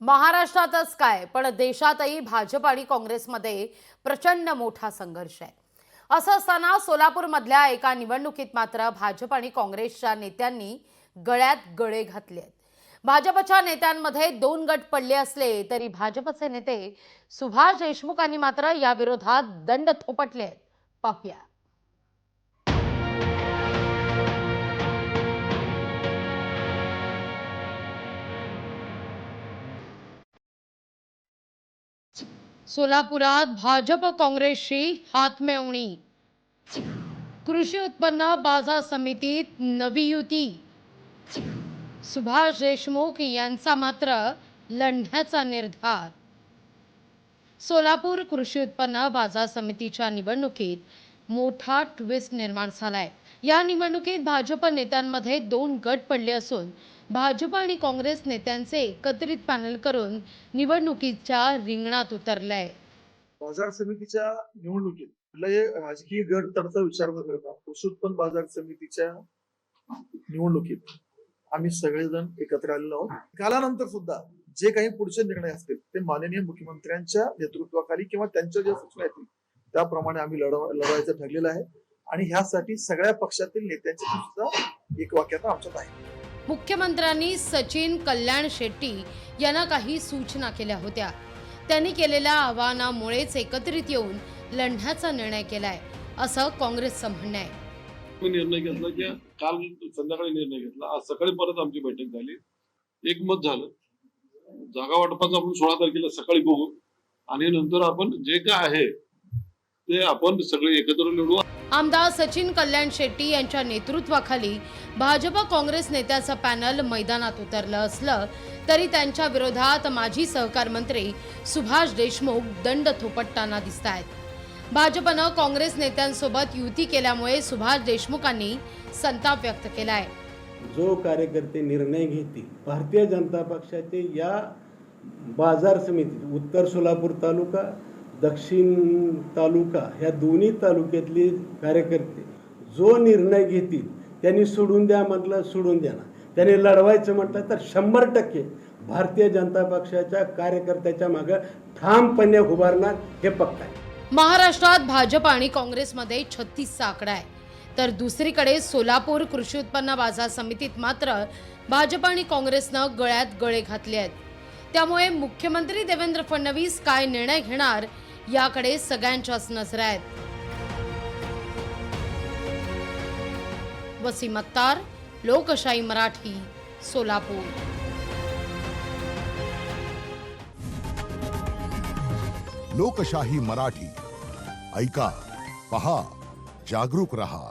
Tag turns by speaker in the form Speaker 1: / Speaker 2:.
Speaker 1: महाराष्ट्रातच काय पण देशातही भाजप आणि काँग्रेसमध्ये प्रचंड मोठा संघर्ष आहे. असं असताना सोलापूरमधल्या एका निवडणुकीत मात्र भाजप आणि काँग्रेसच्या नेत्यांनी गळ्यात गळे घातले आहेत. भाजपच्या नेत्यांमध्ये दोन गट पडले असले तरी भाजपचे नेते सुभाष देशमुखांनी मात्र या विरोधात दंड थोपटले आहेत. पाहूया. सोलापुरात भाजप काँग्रेसशी हातमेवणी कृषी उत्पन्न बाजार समितीत नवी युती. सुभाष देशमुख यांचा मात्र लढण्याचा निर्धार. सोलापूर कृषी उत्पन्न बाजार समितीच्या निवडणुकीत मोठा ट्विस्ट निर्माण झालाय. या निवडणुकीत भाजप नेत्यांमध्ये दोन गट पडले असून भाजप आणि काँग्रेस नेत्यांचे एकत्रित पॅनल करून निवडणुकीच्या रिंगणात उतरलंय.
Speaker 2: बाजार समितीच्या निवडणुकीत कुठलाही राजकीय गडतडचा विचार न करता कृषी उत्पन्न बाजार समितीच्या निवडणुकीत आम्ही सगळेजण एकत्र आलेलो आहोत. कालानंतर सुद्धा जे काही पुढचे निर्णय असतील ते माननीय मुख्यमंत्र्यांच्या नेतृत्वाखाली किंवा त्यांच्या ज्या सूचना येतील त्याप्रमाणे आम्ही लढव लढवायचं ठरलेलं आहे. आणि ह्यासाठी सगळ्या पक्षातील नेत्यांची सुद्धा एक वाक्यता आमच्यात आहे.
Speaker 1: मुख्यमंत्र्यांनी सचिन कल्याण शेट्टी यांना काही सूचना केल्या होत्या. त्यांनी केलेल्या आव्हानामुळेच एकत्रित येऊन लढण्याचा निर्णय केलाय असं काँग्रेसचं म्हणणं आहे.
Speaker 3: निर्णय घेतला की काल संध्याकाळी निर्णय घेतला. आज सकाळी परत आमची बैठक झाली. एकमत झालं. जागा वाटपाचं आपण सोळा तारखेला सकाळी बघू. आणि नंतर आपण जे काय आहे ते आपण सगळे एकत्र लढू.
Speaker 1: आमदार सचिन कल्याण शेट्टी यांच्या नेतृत्वाखाली भाजप काँग्रेस नेत्याचं पॅनल मैदानात उतरलं असलं तरी त्यांच्या विरोधात माजी सहकार मंत्री सुभाष देशमुख दंड थोपटताना दिसत आहेत भाजपनं काँग्रेस नेत्यांसोबत युती केल्यामुळे सुभाष देशमुखांनी संताप व्यक्त केला आहे
Speaker 4: जो कार्यकर्ते निर्णय घेतील भारतीय जनता पक्षाचे या बाजार समिती उत्तर सोलापूर तालुका दक्षिण तालुका ह्या दोन्ही तालुक्यातले कार्यकर्ते जो निर्णय घेतील त्यांनी सोडून द्या म्हटलं सोडून द्या ना. त्यांनी लढवायचं म्हटलं तर शंभर टक्के भारतीय जनता पक्षाच्या कार्यकर्त्याच्या मागं ठामपणे उभारणार हे पक्क आहे.
Speaker 1: महाराष्ट्रात भाजप आणि काँग्रेसमध्ये छत्तीसचा आकडा आहे. तर दुसरीकडे सोलापूर कृषी उत्पन्न बाजार समितीत मात्र भाजप आणि काँग्रेसनं गळ्यात गळे घातले आहेत. त्यामुळे मुख्यमंत्री देवेंद्र फडणवीस काय निर्णय घेणार याकडे सगळ्यांच्याच नज़र आहेत वसीम अत्तार लोकशाही मराठी, सोलापूर.
Speaker 5: लोकशाही मराठी. ऐका, पहा, जागरूक रहा.